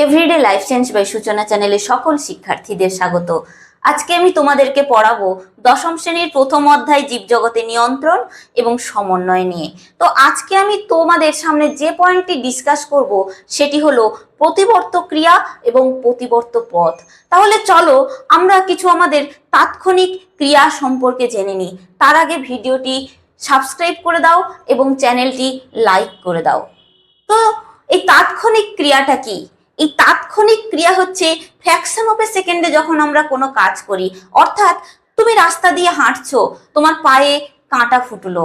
Everyday life change by সূচনা চ্যানেলে সকল শিক্ষার্থীদের স্বাগত। আজকে আমি তোমাদেরকে পড়াবো দশম শ্রেণির প্রথম অধ্যায় জীবজগতে নিয়ন্ত্রণ এবং সমন্বয় নিয়ে। তো আজকে আমি তোমাদের সামনে যে পয়েন্টটি ডিসকাস করব, সেটি হলো প্রতিবর্ত ক্রিয়া এবং প্রতিবর্ত পথ। তাহলে চলো আমরা কিছু আমাদের তাৎক্ষণিক ক্রিয়া সম্পর্কে জেনে নিই। তার আগে ভিডিওটি সাবস্ক্রাইব করে দাও এবং চ্যানেলটি লাইক করে দাও। তো এই তাৎক্ষণিক ক্রিয়াটা কি? এই তাৎক্ষণিক ক্রিয়া হচ্ছে ফ্র্যাকশন অফ এ সেকেন্ডে যখন আমরা কোনো কাজ করি, অর্থাৎ তুমি রাস্তা দিয়ে হাঁটছো, তোমার পায়ে কাঁটা ফুটলো,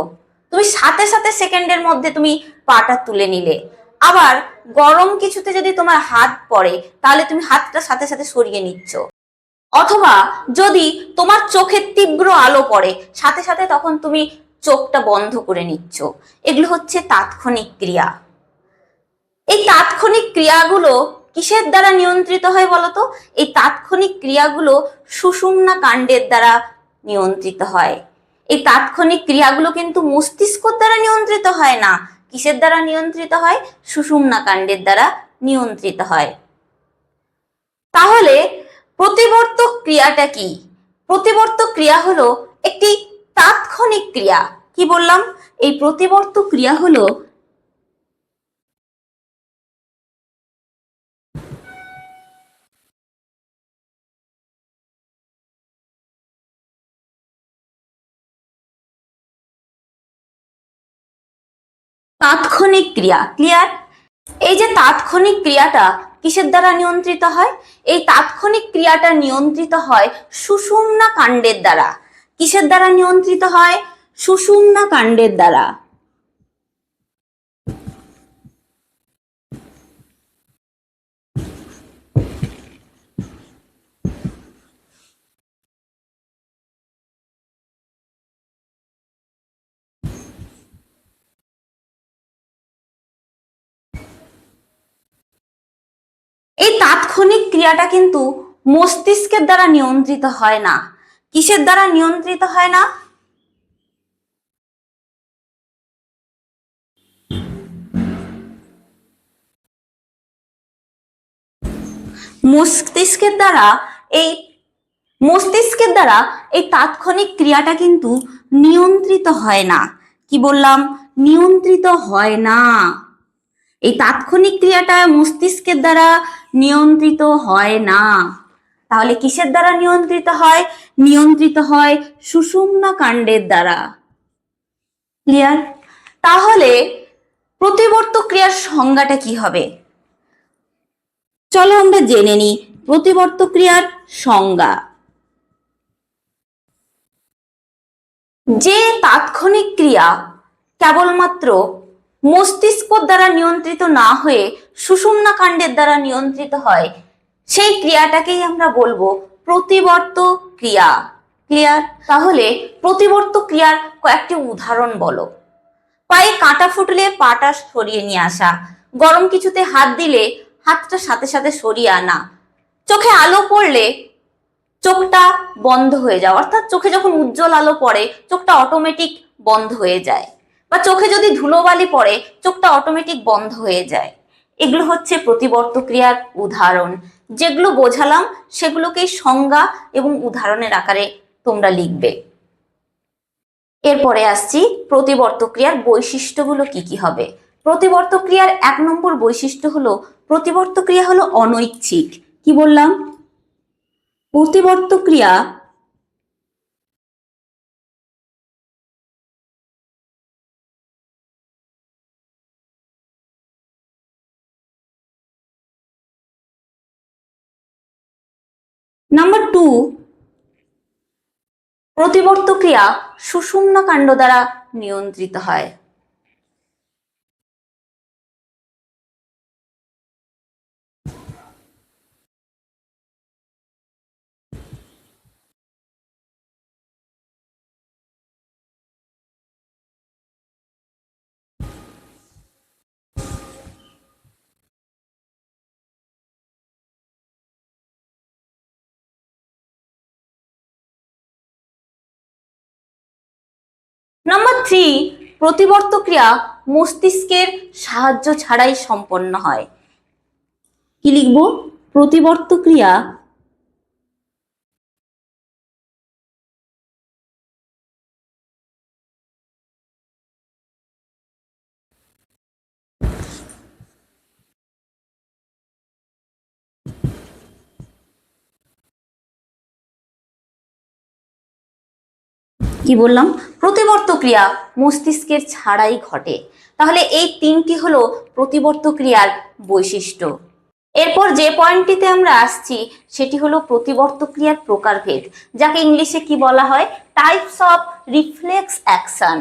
তুমি সাথে সাথে সেকেন্ডের মধ্যে তুমি পাটা তুলে নিলে। আবার গরম কিছুতে যদি তোমার হাত পড়ে, তাহলে তুমি হাতটা সাথে সাথে সরিয়ে নিচ্ছ। অথবা যদি তোমার চোখের তীব্র আলো পড়ে, সাথে সাথে তখন তুমি চোখটা বন্ধ করে নিচ্ছ। এগুলো হচ্ছে তাৎক্ষণিক ক্রিয়া। এই তাৎক্ষণিক ক্রিয়াগুলো কিসের দ্বারা নিয়ন্ত্রিত হয় বলতো? এই তাৎক্ষণিক ক্রিয়াগুলো সুষুম্না কাণ্ডের দ্বারা নিয়ন্ত্রিত হয়। এই তাৎক্ষণিক ক্রিয়াগুলো কিন্তু মস্তিষ্কর দ্বারা নিয়ন্ত্রিত হয় না। কিসের দ্বারা নিয়ন্ত্রিত হয়? সুষুম্না কাণ্ডের দ্বারা নিয়ন্ত্রিত হয়। তাহলে প্রতিবর্তক ক্রিয়াটা কি? প্রতিবর্তক ক্রিয়া হলো একটি তাৎক্ষণিক ক্রিয়া। কি বললাম? এই প্রতিবর্তক ক্রিয়া হলো তাৎক্ষণিক ক্রিয়া ক্লিয়ার এই যে তাৎক্ষণিক ক্রিয়াটা কিসের দ্বারা নিয়ন্ত্রিত হয়? এই তাৎক্ষণিক ক্রিয়াটা নিয়ন্ত্রিত হয় সুষুম্না কাণ্ডের দ্বারা। কিসের দ্বারা নিয়ন্ত্রিত হয়? সুষুম্না কাণ্ডের দ্বারা। এই তাৎক্ষণিক ক্রিয়াটা কিন্তু মস্তিষ্কের দ্বারা নিয়ন্ত্রিত হয় না। কিসের দ্বারা নিয়ন্ত্রিত হয় না? মস্তিষ্কের দ্বারা এই মস্তিষ্কের দ্বারা এই তাৎক্ষণিক ক্রিয়াটা কিন্তু নিয়ন্ত্রিত হয় না। কি বললাম? নিয়ন্ত্রিত হয় না। এই তাৎক্ষণিক ক্রিয়াটা মস্তিষ্কের দ্বারা নিয়ন্ত্রিত হয় না। তাহলে কিসের দ্বারা নিয়ন্ত্রিত হয়? নিয়ন্ত্রিত হয় সুষুম্না কাণ্ডের দ্বারা। ক্লিয়ার তাহলে প্রতিবর্ত ক্রিয়ার সংজ্ঞাটা কি হবে? চলো আমরা জেনে নিই প্রতিবর্ত ক্রিয়ার সংজ্ঞা। যে তাৎক্ষণিক ক্রিয়া কেবলমাত্র মস্তিষ্ক দ্বারা নিয়ন্ত্রিত না হয়ে সুষুম্না কাণ্ডের দ্বারা নিয়ন্ত্রিত হয়। সেই ক্রিয়াটাকেই আমরা বলব প্রতিবর্ত ক্রিয়া। ক্লিয়ার তাহলে প্রতিবর্ত ক্রিয়ার কয়েকটি উদাহরণ বলো। পায়ে কাঁটা ফুটলে পাটা সরিয়ে নিয়ে আসা। গরম কিছুতে হাত দিলে হাতটা সাথে সাথে সরিয়ে আনা। চোখে আলো পড়লে চোখটা বন্ধ হয়ে যাওয়া। অর্থাৎ চোখে যখন উজ্জ্বল আলো পড়ে, চোখটা অটোমেটিক বন্ধ হয়ে যায়। বা চোখে যদি ধুলোবালি পড়ে, চোখটা অটোমেটিক বন্ধ হয়ে যায়। এগুলো হচ্ছে প্রতিবর্ত ক্রিয়ার উদাহরণ। যেগুলো বোঝালাম, সেগুলোকেই সংজ্ঞা এবং উদাহরণের আকারে তোমরা লিখবে। এরপরে আসছি প্রতিবর্ত ক্রিয়ার বৈশিষ্ট্যগুলো কি কি হবে? প্রতিবর্ত ক্রিয়ার এক নম্বর বৈশিষ্ট্য হলো প্রতিবর্ত ক্রিয়া হলো অনৈচ্ছিক। কি বললাম? প্রতিবর্ত ক্রিয়া নাম্বার টু প্রতিবর্ত ক্রিয়া সুষুম্না কাণ্ড দ্বারা নিয়ন্ত্রিত হয়। নাম্বার থ্রি প্রতিবর্ত ক্রিয়া মস্তিষ্কের সাহায্য ছাড়াই সম্পন্ন হয়। কি লিখব? প্রতিবর্ত ক্রিয়া কি বললাম? প্রতিবর্ত ক্রিয়া মস্তিষ্কের ছাড়াই ঘটে। তাহলে এই তিনটি হলো প্রতিবর্ত ক্রিয়ার বৈশিষ্ট্য। এরপর যে পয়েন্টটিতে আমরা আসছি, সেটি হলো প্রতিবর্ত ক্রিয়ার প্রকারভেদ, যাকে ইংলিশে কি বলা হয়? টাইপস অফ রিফ্লেক্স অ্যাকশন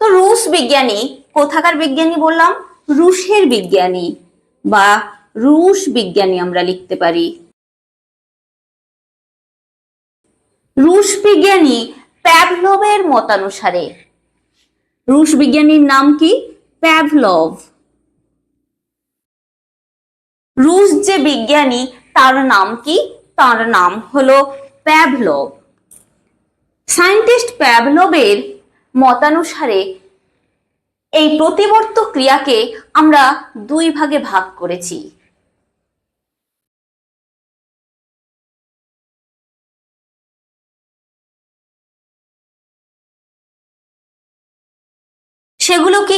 তো রুশ বিজ্ঞানী, কোথাকার বিজ্ঞানী বললাম? রুশের বিজ্ঞানী, বা রুশ বিজ্ঞানী আমরা লিখতে পারি। রুশ বিজ্ঞানী প্যাভলভের মতানুসারে। রুশ বিজ্ঞানীর নাম কি? প্যাভলভ। রুশ যে বিজ্ঞানী, তার নাম কি? তার নাম হলো প্যাভলভ। সায়েন্টিস্ট প্যাভলভের মতানুসারে এই প্রতিবর্ত ক্রিয়াকে আমরা দুই ভাগে ভাগ করেছি।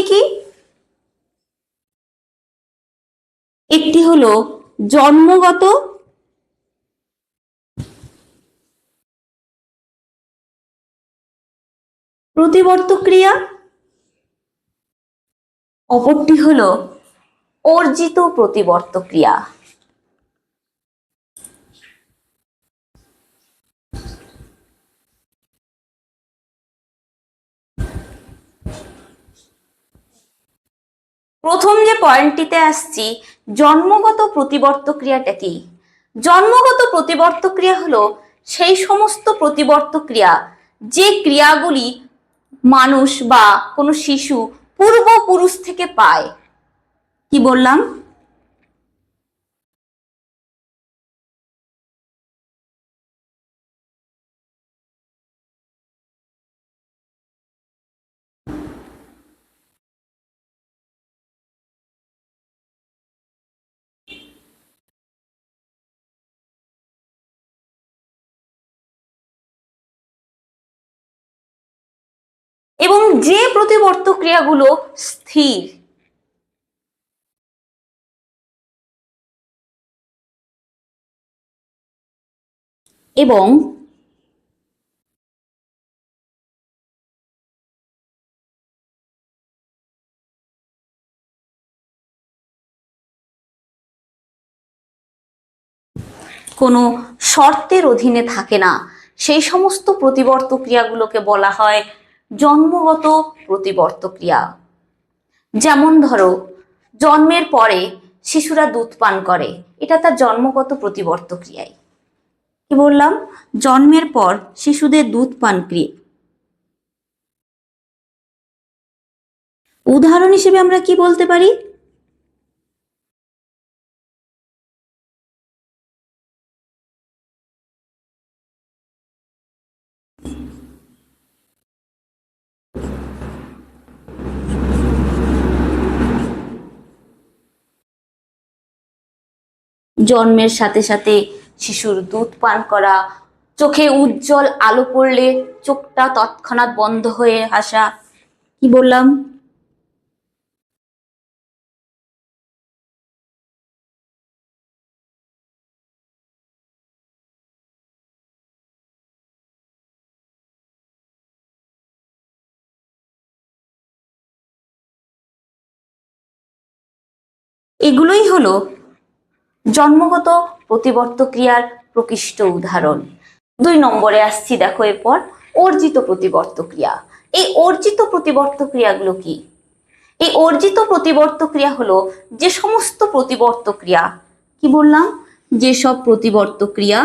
কি? একটি হলো জন্মগত প্রতিবর্ত ক্রিয়া অপরটি হলো অর্জিত প্রতিবর্ত ক্রিয়া প্রথম যে পয়েন্টটিতে আসছি, জন্মগত প্রতিবর্ত ক্রিয়াটা কি? জন্মগত প্রতিবর্ত ক্রিয়া হলো সেই সমস্ত প্রতিবর্ত ক্রিয়া যে ক্রিয়াগুলি মানুষ বা কোনো শিশু পূর্বপুরুষ থেকে পায়। কি বললাম? যে প্রতিবর্ত ক্রিয়াগুলো স্থির। এবং কোনো শর্তের অধীনে থাকে না। সেই সমস্ত প্রতিবর্ত ক্রিয়াগুলোকে বলা হয় জন্মগত প্রতিবর্ত ক্রিয়া। যেমন ধরো, জন্মের পরে শিশুরা দুধ পান করে, এটা তার জন্মগত প্রতিবর্ত ক্রিয়ায় কি বললাম? জন্মের পর শিশুদের দুধ পান ক্রিয়া। উদাহরণ হিসেবে আমরা কি বলতে পারি? জন্মের সাথে সাথে শিশুর দুধ পান করা, চোখে উজ্জ্বল আলো পড়লে চোখটা তৎক্ষণাৎ বন্ধ হয়ে আসা। কি বললাম? এগুলোই হলো জন্মগত প্রতিবর্ত ক্রিয়ার প্রকৃষ্ট উদাহরণ। দুই নম্বরে আসছি দেখো এরপর, অর্জিত প্রতিবর্ত ক্রিয়া এই অর্জিত প্রতিবর্ত ক্রিয়াগুলো কি? এই অর্জিত প্রতিবর্ত ক্রিয়া হলো যে সমস্ত প্রতিবর্ত ক্রিয়া কি বললাম? যেসব প্রতিবর্ত ক্রিয়া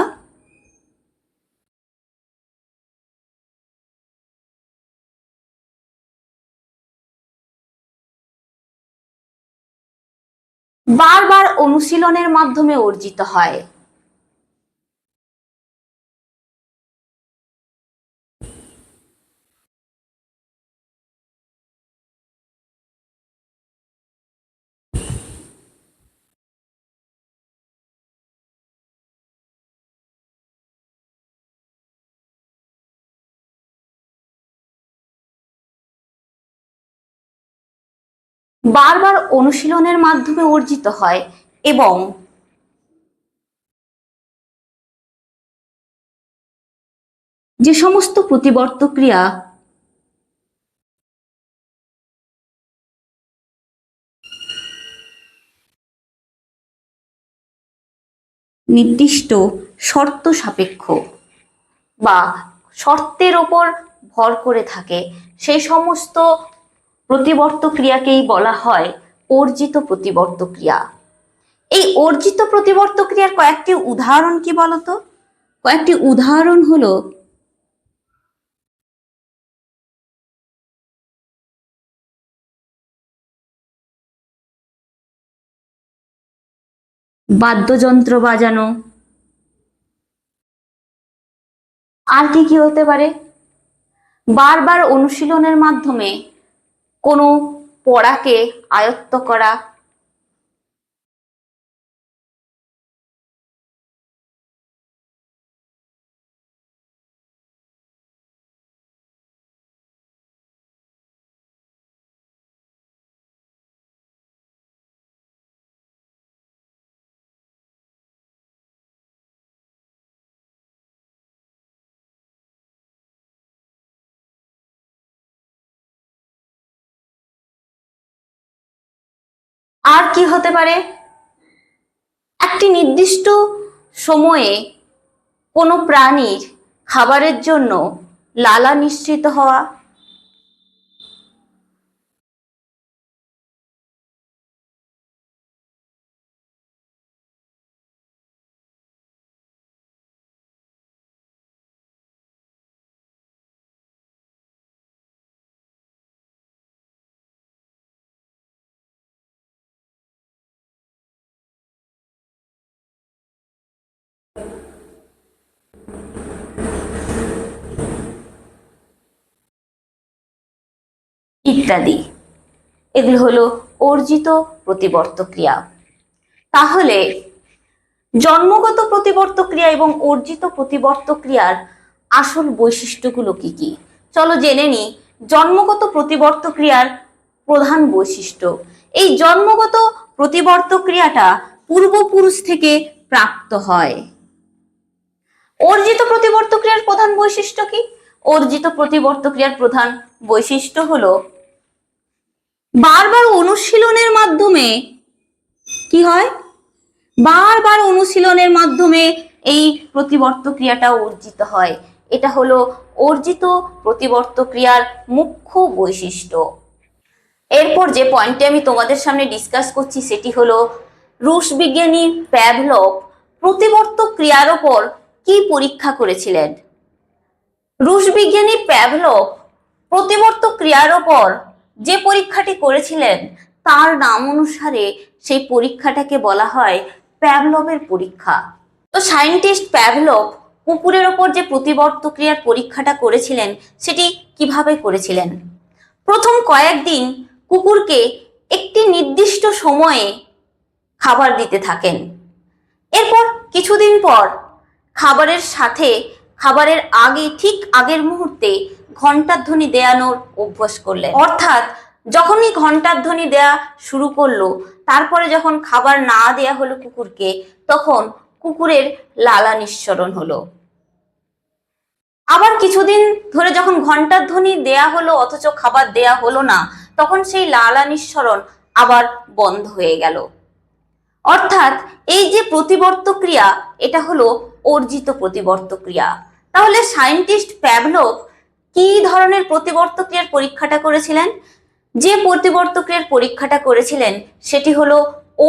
বারবার অনুশীলনের মাধ্যমে অর্জিত হয়। বারবার অনুশীলনের মাধ্যমে অর্জিত হয় এবং যে সমস্ত প্রতিবর্ত ক্রিয়া নির্দিষ্ট শর্ত সাপেক্ষ বা শর্তের ওপর ভর করে থাকে, সেই সমস্ত প্রতিবর্ত ক্রিয়াকেই বলা হয় অর্জিত প্রতিবর্ত ক্রিয়া এই অর্জিত প্রতিবর্ত ক্রিয়ার কয়েকটি উদাহরণ কি বলতো? কয়েকটি উদাহরণ হলো, বাদ্যযন্ত্র বাজানো। আর কি কি হতে পারে? বারবার অনুশীলনের মাধ্যমে কোনো পড়াকে আয়ত্ত করা আর কি হতে পারে? একটি নির্দিষ্ট সময়ে কোনো প্রাণীর খাবারের জন্য লালা নিশ্চিত হওয়া ইত্যাদি। এগুলো হলো অর্জিত প্রতিবর্ত ক্রিয়া তাহলে জন্মগত প্রতিবর্ত ক্রিয়া এবং অর্জিত প্রতিবর্ত ক্রিয়ার আসল বৈশিষ্ট্যগুলো কি কি? চলো জেনে নিই। জন্মগত প্রতিবর্ত ক্রিয়ার প্রধান বৈশিষ্ট্য। এই জন্মগত প্রতিবর্ত ক্রিয়াটা পূর্বপুরুষ থেকে প্রাপ্ত হয়। অর্জিত প্রতিবর্ত ক্রিয়ার প্রধান বৈশিষ্ট্য কি? অর্জিত প্রতিবর্ত ক্রিয়ার প্রধান বৈশিষ্ট্য হলো বারবার অনুশীলনের মাধ্যমে কি হয়? বারবার অনুশীলনের মাধ্যমে এই প্রতিবর্ত ক্রিয়াটা অর্জিত হয়। এটা হলো অর্জিত প্রতিবর্ত ক্রিয়ার মুখ্য বৈশিষ্ট্য। এরপর যে পয়েন্টটি আমি তোমাদের সামনে ডিসকাস করছি সেটি হলো রুশ বিজ্ঞানী প্যাভলভ প্রতিবর্ত ক্রিয়ার ওপর কি পরীক্ষা করেছিলেন? রুশ বিজ্ঞানী প্যাভলভ প্রতিবর্ত ক্রিয়ার ওপর যে পরীক্ষাটি করেছিলেন, তার নাম অনুসারে সেই পরীক্ষাটাকে বলা হয় প্যাভলভের পরীক্ষা। তো সায়েন্টিস্ট প্যাভলভ কুকুরের ওপর যে প্রতিবর্ত ক্রিয়ার পরীক্ষাটা করেছিলেন, সেটি কীভাবে করেছিলেন? প্রথম কয়েকদিন কুকুরকে একটি নির্দিষ্ট সময়ে খাবার দিতে থাকেন। এরপর কিছুদিন পর খাবারের সাথে খাবারের আগে, ঠিক আগের মুহূর্তে ঘণ্টার ধ্বনি দেয়ানোর অভ্যাস করলেন। অর্থাৎ যখনই ঘণ্টার ধ্বনি দেয়া শুরু করল, তারপরে যখন খাবার না দেয়া হলো কুকুরকে, তখন কুকুরের লালা নিঃসরণ হলো। আবার কিছুদিন ধরে যখন ঘণ্টার ধ্বনি দেয়া হলো, অথচ খাবার দেয়া হলো না, তখন সেই লালা নিঃসরণ আবার বন্ধ হয়ে গেল। অর্থাৎ এই যে প্রতিবর্ত ক্রিয়া এটা হলো অর্জিত প্রতিবর্ত ক্রিয়া তাহলে সায়েন্টিস্ট প্যাভলভ কি ধরনের প্রতিবর্ত ক্রিয়ার পরীক্ষাটা করেছিলেন? যে প্রতিবর্ত ক্রিয়ার পরীক্ষাটা করেছিলেন, সেটি হলো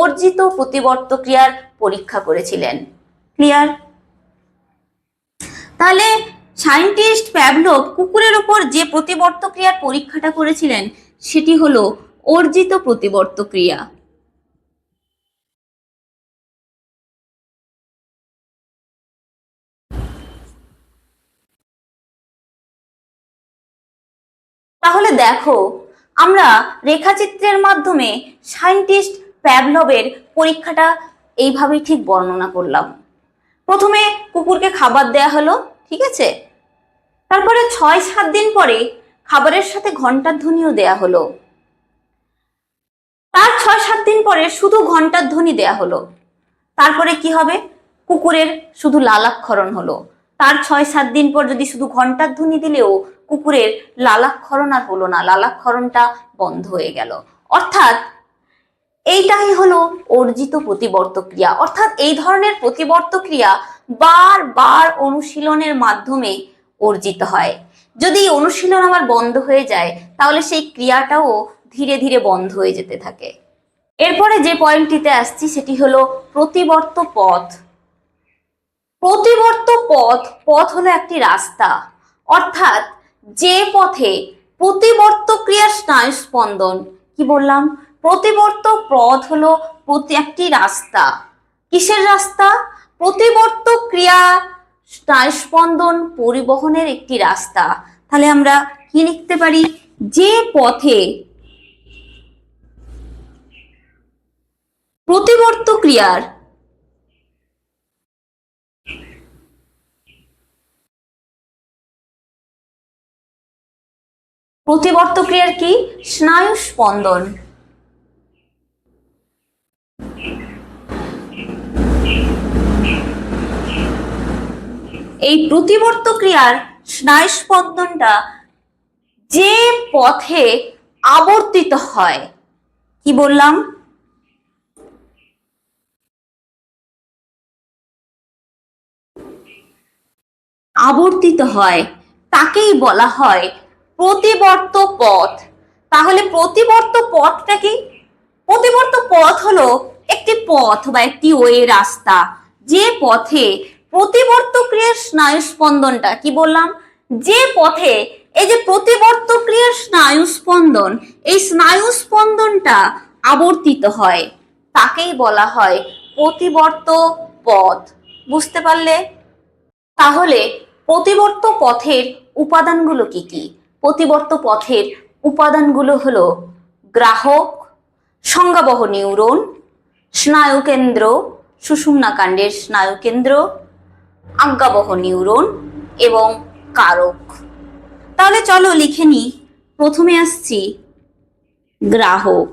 অর্জিত প্রতিবর্ত ক্রিয়ার পরীক্ষা করেছিলেন। ক্লিয়ার? তাহলে সায়েন্টিস্ট প্যাভলভ কুকুরের উপর যে প্রতিবর্ত ক্রিয়ার পরীক্ষাটা করেছিলেন, সেটি হলো অর্জিত প্রতিবর্ত ক্রিয়া তাহলে দেখো, আমরা রেখাচিত্রের মাধ্যমে সায়েন্টিস্ট প্যাভলভের পরীক্ষাটা এইভাবেই ঠিক বর্ণনা করলাম। প্রথমে কুকুরকে খাবার দেয়া হলো, ঠিক আছে? তারপরে ছয় সাত দিন পরে খাবারের সাথে ঘণ্টার ধ্বনিও দেয়া হলো। তার ছয় সাত দিন পরে শুধু ঘণ্টার ধ্বনি দেয়া হলো। তারপরে কি হবে? কুকুরের শুধু লালাক্ষরণ হলো। তার ছয় সাত দিন পর যদি শুধু ঘণ্টার ধ্বনি দিলেও কুকুরের লালাক্ষরণ আর হলো না, লালাক্ষরণটা বন্ধ হয়ে গেল। অর্থাৎ এইটাই হলো অর্জিত প্রতিবর্ত ক্রিয়া। অর্থাৎ এই ধরনের প্রতিবর্ত ক্রিয়া বারবার অনুশীলনের মাধ্যমে অর্জিত হয়। যদি অনুশীলন আমার বন্ধ হয়ে যায়, তাহলে সেই ক্রিয়াটাও ধীরে ধীরে বন্ধ হয়ে যেতে থাকে। এরপরে যে পয়েন্টটিতে আসছি, সেটি হলো প্রতিবর্ত পথ। প্রতিবর্ত পথ পথ হলো একটি রাস্তা। অর্থাৎ যে পথে প্রতিবর্ত ক্রিয়ার স্নায়ু স্পন্দন। কি বললাম? প্রতিবর্ত পথ হলো প্রতি একটি রাস্তা। কিসের রাস্তা? প্রতিবর্ত ক্রিয়া স্নায়ু স্পন্দন পরিবহনের একটি রাস্তা। তাহলে আমরা কি লিখতে পারি? যে পথে প্রতিবর্ত ক্রিয়ার প্রতিবর্ত ক্রিয়ার কি? স্নায়ু স্পন্দন এই প্রতিবর্ত ক্রিয়ার স্নায়ু স্পন্দনটা যে পথে আবর্তিত হয়। কি বললাম? আবর্তিত হয়, তাকেই বলা হয় প্রতিবর্ত পথ তাহলে প্রতিবর্ত পথটা কি প্রতিবর্ত পথ হলো একটি পথ বা একটি ওয়ে রাস্তা। যে পথে প্রতিবর্ত ক্রিয়ার স্নায়ু স্পন্দনটা কি বললাম? যে পথে এই যে প্রতিবর্ত ক্রিয়ার স্নায়ু স্পন্দন এই স্নায়ু স্পন্দনটা আবর্তিত হয়। তাকেই বলা হয় প্রতিবর্ত পথ বুঝতে পারলে? তাহলে প্রতিবর্ত পথের উপাদানগুলো কি কি? প্রতিবর্ত পথের উপাদানগুলো হলো গ্রাহক, সংজ্ঞাবহ নিউরন, স্নায়ুকেন্দ্র সুষুম্নাকাণ্ডের স্নায়ুকেন্দ্র, আজ্ঞাবহ নিউরন এবং কারক। তাহলে চলো লিখে নিই প্রথমে আসছি গ্রাহক।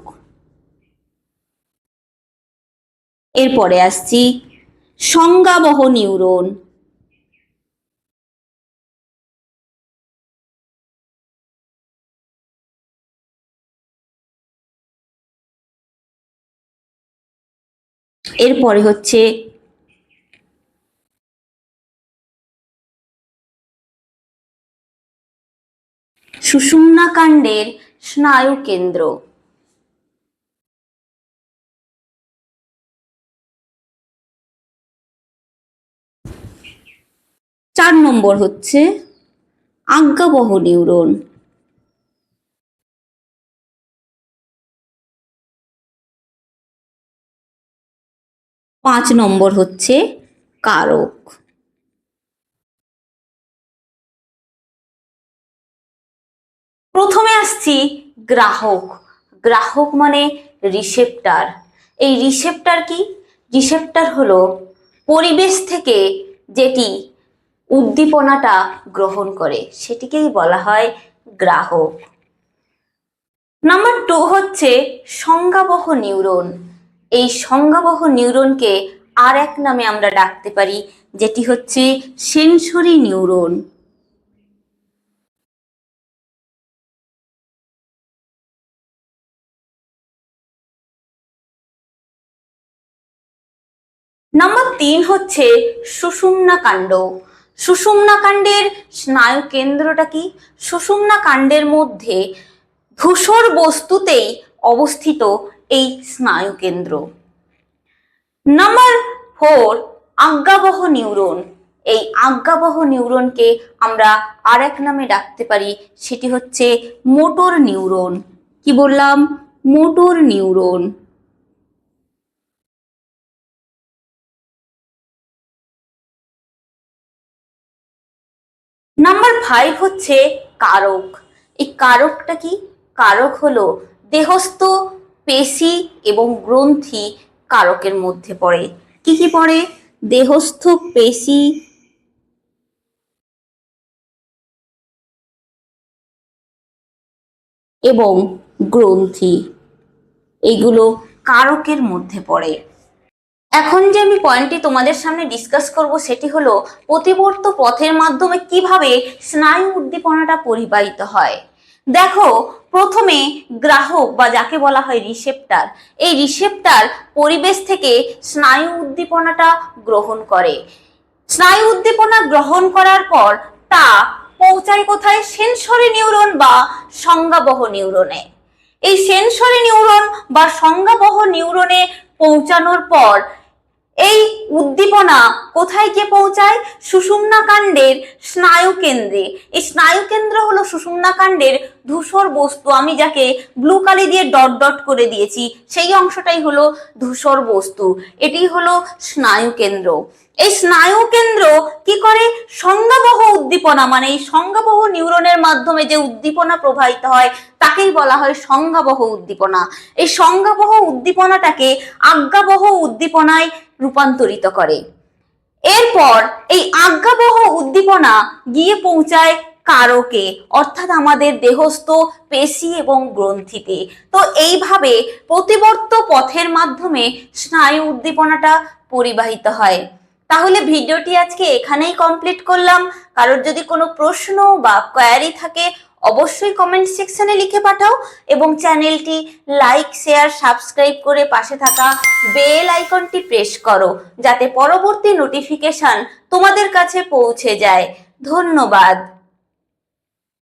এরপরে আসছি সংজ্ঞাবহ নিউরন। এরপরে হচ্ছে সুষুম্নাকাণ্ডের স্নায়ু কেন্দ্র। চার নম্বর হচ্ছে আজ্ঞাবহ নিউরন। পাঁচ নম্বর হচ্ছে কারক। প্রথমে আসছি গ্রাহক। গ্রাহক মানে রিসেপ্টার। এই রিসেপ্টার কি? রিসেপ্টার হলো পরিবেশ থেকে যেটি উদ্দীপনাটা গ্রহণ করে, সেটিকেই বলা হয় গ্রাহক। নাম্বার টু হচ্ছে সংজ্ঞাবহ নিউরন। এই সংজ্ঞাবহ নিউরনকে আর এক নামে আমরা ডাকতে পারি, যেটি হচ্ছে সেন্সরি নিউরন। নাম্বার তিন হচ্ছে সুষুম্না কাণ্ড সুষুম্না কাণ্ডের স্নায়ু কেন্দ্রটা কি? সুষুম্না কাণ্ডের মধ্যে ধূসর বস্তুতেই অবস্থিত এই স্নায়ু কেন্দ্র নাম্বার ফোর আজ্ঞাবহ নিউরন। এই আজ্ঞাবহ নিউরনকে আমরা আর এক নামে ডাকতে পারি, সেটি হচ্ছে মোটর নিউরন। কি বললাম? Motor neuron. নাম্বার ফাইভ হচ্ছে কারক। এই কারকটা কি? কারক হলো দেহস্থ পেশি এবং গ্রন্থি কারকের মধ্যে পড়ে। কি কি পড়ে? দেহস্থ পেশি। এবং গ্রন্থি। এইগুলো কারকের মধ্যে পড়ে। এখন যে আমি পয়েন্টটি তোমাদের সামনে ডিসকাস করব, সেটি হলো, প্রতিবর্ত পথের মাধ্যমে কীভাবে স্নায়ু উদ্দীপনাটা পরিবাহিত হয়? দেখো, প্রথমে গ্রাহক বা যাকে বলা হয় রিসেপ্টার এই রিসেপ্টার পরিবেশ থেকে স্নায়ু উদ্দীপনাটা গ্রহণ করে। স্নায়ু উদ্দীপনা গ্রহণ করার পর তা পৌঁছায় কোথায়? সেন্সরি নিউরন বা সংজ্ঞাবহ নিউরনে এই সেন্সরি নিউরন বা সংজ্ঞাবহ নিউরনে পৌঁছানোর পর এই উদ্দীপনা কোথায় গিয়ে পৌঁছায়? সুষুম্না কাণ্ডের স্নায়ু কেন্দ্রে এই স্নায়ু কেন্দ্র হলো সুষুম্না কাণ্ডের ধূসর বস্তু। আমি যাকে ব্লু কালি দিয়ে ডট ডট করে দিয়েছি, সেই অংশটাই হলো ধূসর বস্তু। এটি হলো স্নায়ু কেন্দ্র এই স্নায়ু কেন্দ্র কি করে? সংজ্ঞাবহ উদ্দীপনা মানে এই সংজ্ঞাবহ নিউরনের মাধ্যমে যে উদ্দীপনা প্রবাহিত হয়, তাকেই বলা হয় সংজ্ঞাবহ উদ্দীপনা। এই সংজ্ঞাবহ উদ্দীপনাটাকে আজ্ঞাবহ উদ্দীপনায় রূপান্তরিত করে। এরপর এই আজ্ঞাবহ উদ্দীপনা গিয়ে পৌঁছায় কারকে, অর্থাৎ আমাদের দেহস্থ পেশি এবং গ্রন্থিতে। তো এইভাবে প্রতিবর্ত পথের মাধ্যমে স্নায়ু উদ্দীপনাটা পরিবাহিত হয়। তাহলে ভিডিওটি আজকে এখানেই কমপ্লিট করলাম। কারোর যদি কোনো প্রশ্ন বা কোয়ারি থাকে অবশ্যই কমেন্ট সেকশনে লিখে পাঠাও এবং চ্যানেলটি লাইক শেয়ার সাবস্ক্রাইব করে পাশে থাকা বেল আইকনটি প্রেস করো, যাতে পরবর্তী নোটিফিকেশন তোমাদের কাছে পৌঁছে যায়। ধন্যবাদ।